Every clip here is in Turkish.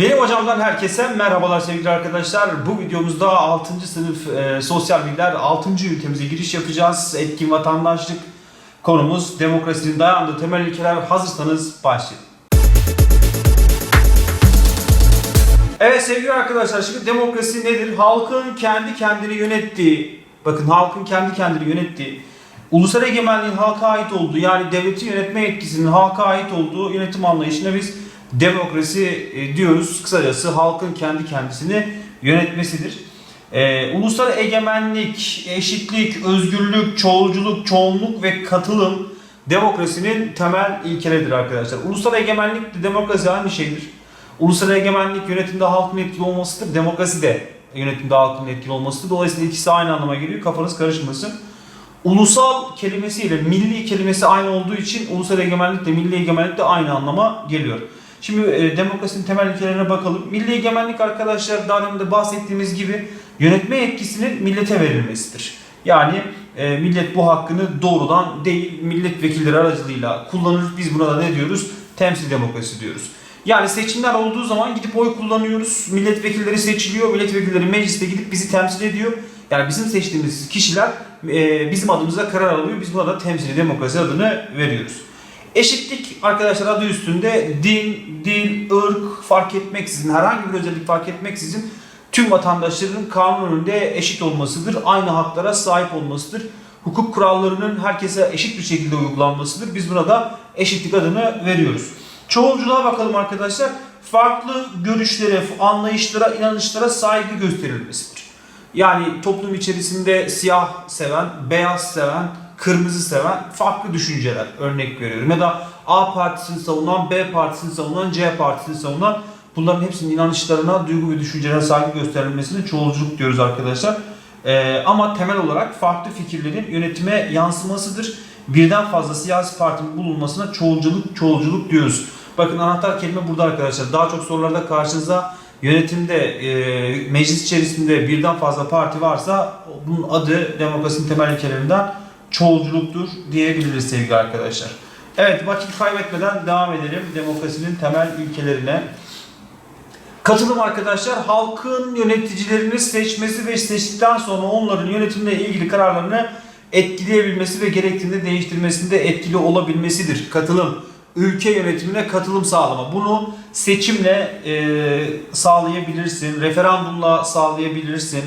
Benim hocamdan herkese merhabalar sevgili arkadaşlar. Bu videomuzda 6. sınıf e, sosyal bilgiler 6. ünitemize giriş yapacağız. Etkin vatandaşlık konumuz demokrasinin dayandığı temel ilkeler. Hazırsanız başlayalım. Evet sevgili arkadaşlar şimdi demokrasi nedir? Halkın kendi kendini yönettiği, bakın halkın kendi kendini yönettiği, ulusal egemenliğin halka ait olduğu yani devleti yönetme yetkisinin halka ait olduğu yönetim anlayışına biz demokrasi e, diyoruz. Kısacası halkın kendi kendisini yönetmesidir. Ee, ulusal egemenlik, eşitlik, özgürlük, çoğulculuk, çoğunluk ve katılım demokrasinin temel ilkeleridir arkadaşlar. Ulusal egemenlik de demokrasi aynı şeydir. Ulusal egemenlik yönetimde halkın etkili olmasıdır. Demokrasi de yönetimde halkın etkili olmasıdır. Dolayısıyla ikisi aynı anlama geliyor. Kafanız karışmasın. Ulusal kelimesiyle milli kelimesi aynı olduğu için ulusal egemenlik de milli egemenlik de aynı anlama geliyor. Şimdi e, demokrasinin temel ilkelerine bakalım. Milli egemenlik arkadaşlar daha önce bahsettiğimiz gibi yönetme yetkisinin millete verilmesidir. Yani e, millet bu hakkını doğrudan değil milletvekilleri aracılığıyla kullanır. Biz buna da ne diyoruz? Temsil demokrasi diyoruz. Yani seçimler olduğu zaman gidip oy kullanıyoruz. Milletvekilleri seçiliyor. Milletvekilleri mecliste gidip bizi temsil ediyor. Yani bizim seçtiğimiz kişiler e, bizim adımıza karar alıyor. Biz buna da temsili demokrasi adını veriyoruz. Eşitlik arkadaşlar adı üstünde din, dil, ırk fark etmeksizin, herhangi bir özellik fark etmeksizin tüm vatandaşların kanun önünde eşit olmasıdır. Aynı haklara sahip olmasıdır. Hukuk kurallarının herkese eşit bir şekilde uygulanmasıdır. Biz buna da eşitlik adını veriyoruz. Çoğulculuğa bakalım arkadaşlar. Farklı görüşlere, anlayışlara, inanışlara saygı gösterilmesidir. Yani toplum içerisinde siyah seven, beyaz seven, kırmızı seven farklı düşünceler örnek veriyorum. Ya da A partisini savunan, B partisini savunan, C partisini savunan bunların hepsinin inanışlarına, duygu ve düşüncelere saygı gösterilmesine çoğulculuk diyoruz arkadaşlar. Ee, ama temel olarak farklı fikirlerin yönetime yansımasıdır. Birden fazla siyasi partinin bulunmasına çoğulculuk, çoğulculuk diyoruz. Bakın anahtar kelime burada arkadaşlar. Daha çok sorularda karşınıza yönetimde, e, meclis içerisinde birden fazla parti varsa bunun adı demokrasinin temel ilkelerinden çoğulculuktur diyebiliriz sevgili arkadaşlar. Evet vakit kaybetmeden devam edelim demokrasinin temel ilkelerine. Katılım arkadaşlar halkın yöneticilerini seçmesi ve seçtikten sonra onların yönetimle ilgili kararlarını etkileyebilmesi ve gerektiğinde değiştirmesinde etkili olabilmesidir. Katılım ülke yönetimine katılım sağlama. Bunu seçimle e, sağlayabilirsin, referandumla sağlayabilirsin.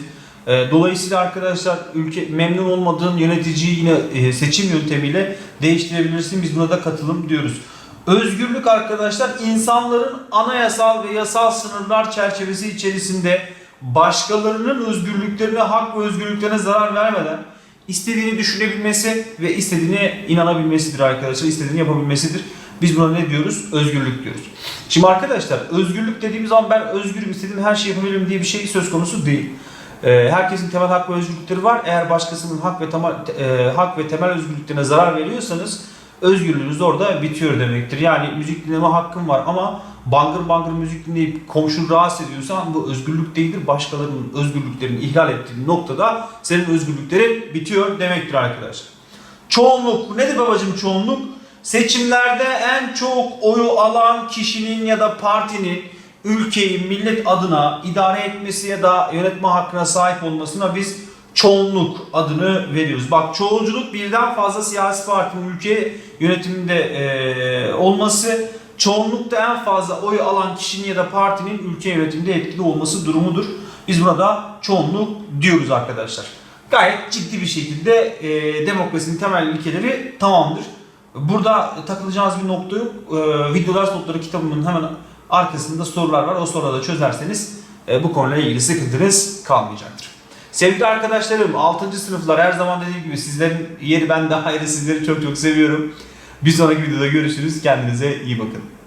E, dolayısıyla arkadaşlar ülke memnun olmadığın yöneticiyi yine e, seçim yöntemiyle değiştirebilirsin. Biz buna da katılım diyoruz. Özgürlük arkadaşlar insanların anayasal ve yasal sınırlar çerçevesi içerisinde başkalarının özgürlüklerine, hak ve özgürlüklerine zarar vermeden istediğini düşünebilmesi ve istediğine inanabilmesidir arkadaşlar. istediğini yapabilmesidir. Biz buna ne diyoruz? Özgürlük diyoruz. Şimdi arkadaşlar özgürlük dediğimiz zaman ben özgürüm istediğim her şeyi yapabilirim diye bir şey söz konusu değil. Ee, herkesin temel hak ve özgürlükleri var. Eğer başkasının hak ve temel e, hak ve temel özgürlüklerine zarar veriyorsanız özgürlüğünüz orada bitiyor demektir. Yani müzik dinleme hakkın var ama bangır bangır müzik dinleyip komşunu rahatsız ediyorsan bu özgürlük değildir. Başkalarının özgürlüklerini ihlal ettiğin noktada senin özgürlüklerin bitiyor demektir arkadaşlar. Çoğunluk nedir babacığım çoğunluk? Seçimlerde en çok oyu alan kişinin ya da partinin ülkeyi millet adına idare etmesi ya da yönetme hakkına sahip olmasına biz çoğunluk adını veriyoruz. Bak çoğulculuk birden fazla siyasi partinin ülke yönetiminde e, olması, çoğunlukta en fazla oy alan kişinin ya da partinin ülke yönetiminde etkili olması durumudur. Biz buna da çoğunluk diyoruz arkadaşlar. Gayet ciddi bir şekilde e, demokrasinin temel ilkeleri tamamdır. Burada takılacağınız bir nokta yok. E, Video ders notları kitabımın hemen arkasında sorular var. O soruları çözerseniz e, bu konuyla ilgili sıkıntınız kalmayacaktır. Sevgili arkadaşlarım 6. sınıflar her zaman dediğim gibi sizlerin yeri bende ayrı sizleri çok çok seviyorum. Bir sonraki videoda görüşürüz. Kendinize iyi bakın.